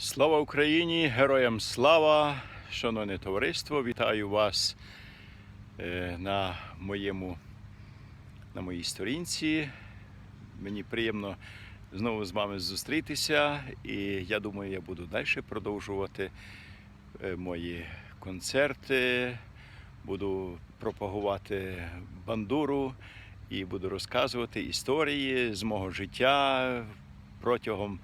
Слава Україні! Героям слава! Шановне товариство, вітаю вас е, на, моєму, на моїй сторінці. Мені приємно знову з вами зустрітися, і я думаю, я буду далі продовжувати е, мої концерти, буду пропагувати бандуру і буду розказувати історії з мого життя протягом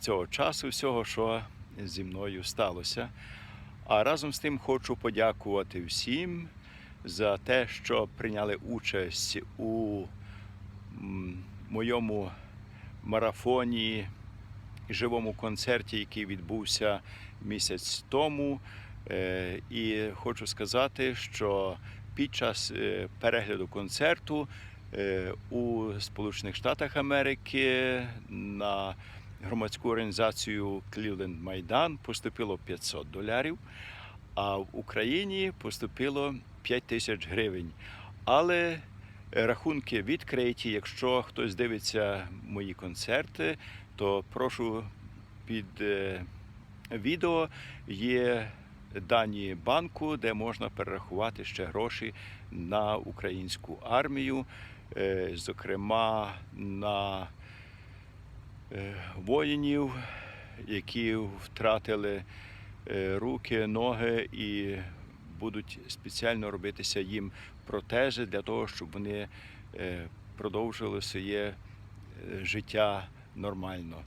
цього часу, всього, що зі мною сталося. А разом з тим хочу подякувати всім за те, що прийняли участь у моєму марафоні, живому концерті, який відбувся місяць тому. Е, І хочу сказати, що під час е, перегляду концерту е, у Сполучених Штатах Америки на громадську організацію Cleveland Майдан поступило 500 доларів, а в Україні поступило 5 тисяч гривень. Але рахунки відкриті. Якщо хтось дивиться мої концерти, то прошу під е, відео є дані банку, де можна перерахувати ще гроші на українську армію, е, зокрема на воїнів, які втратили е, руки, ноги і будуть спеціально робитися їм протези для того, щоб вони е, продовжили своє е, життя нормально.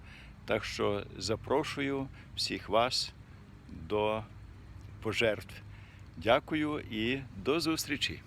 Так що запрошую всіх вас до пожертв. Дякую і до зустрічі!